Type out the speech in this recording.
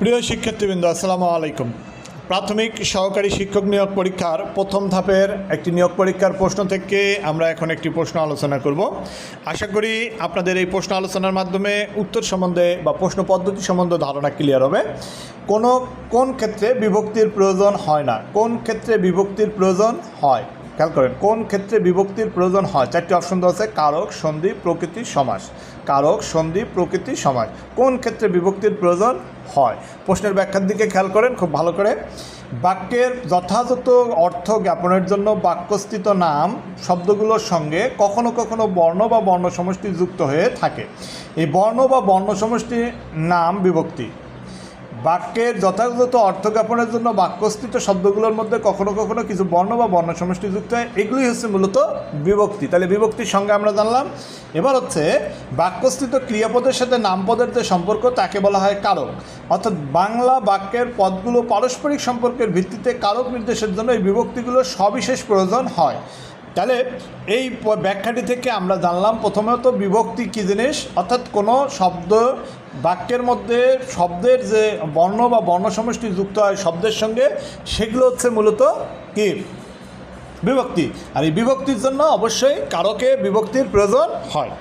প্রিয় শিক্ষার্থীবৃন্দ, আসসালামু আলাইকুম। প্রাথমিক সহকারী শিক্ষক নিয়োগ পরীক্ষার প্রথম ধাপের একটি নিয়োগ পরীক্ষার প্রশ্ন থেকে আমরা এখন একটি প্রশ্ন আলোচনা করব। আশা করি আপনাদের এই প্রশ্ন আলোচনার মাধ্যমে উত্তর সম্বন্ধে বা প্রশ্ন পদ্ধতি সম্বন্ধে ধারণা ক্লিয়ার হবে। কোনো, কোন ক্ষেত্রে বিভক্তির প্রয়োজন হয় না? কোন ক্ষেত্রে বিভক্তির প্রয়োজন হয়? খেয়াল করেন, কোন ক্ষেত্রে বিভক্তির প্রয়োজন হয়? চারটি অপশন দেওয়া আছে, কারক, সন্ধি, প্রকৃতি, সমাস। কারক, সন্ধি, প্রকৃতি, সমাস। কোন ক্ষেত্রে বিভক্তির প্রয়োজন হয়? প্রশ্নের ব্যাখ্যার দিকে খেয়াল করেন, খুব ভালো করে। বাক্যের যথাযথ অর্থ জ্ঞাপনের জন্য বাক্যস্থিত নাম, শব্দগুলোর সঙ্গে কখনো কখনো বর্ণ বা বর্ণ সমষ্টি যুক্ত হয়ে থাকে। এই বর্ণ বা বর্ণ সমষ্টির নাম বিভক্তি। বাক্যের যথাযথ অর্থ জ্ঞাপনের জন্য বাক্যস্থিত শব্দগুলোর মধ্যে কখনো কখনো কিছু বর্ণ বা বর্ণ সমষ্টি যুক্ত হয়। এগুলি হচ্ছে মূলত বিভক্তি। তাহলে বিভক্তির সঙ্গে আমরা জানলাম, এবার হচ্ছে বাক্যস্থিত ক্রিয়াপদের সাথে নামপদের যে সম্পর্ক, তাকে বলা হয় কারক। অর্থাৎ বাংলা বাক্যের পদগুলো পারস্পরিক সম্পর্কের ভিত্তিতে কারক নির্দেশের জন্য এই বিভক্তিগুলো সবিশেষ প্রয়োজন হয়। তাহলে এই ব্যাখ্যাটি থেকে আমরা জানলাম প্রথমে তো বিভক্তি কী জিনিস? অর্থাৎ কোনো শব্দ, বাক্যের মধ্যে শব্দের যে বর্ণ বা বর্ণ সমষ্টি যুক্ত হয় শব্দের সঙ্গে, সেগুলো হচ্ছে মূলত কি? বিভক্তি। আর এই বিভক্তির জন্য অবশ্যই কারকে বিভক্তির প্রয়োজন হয়।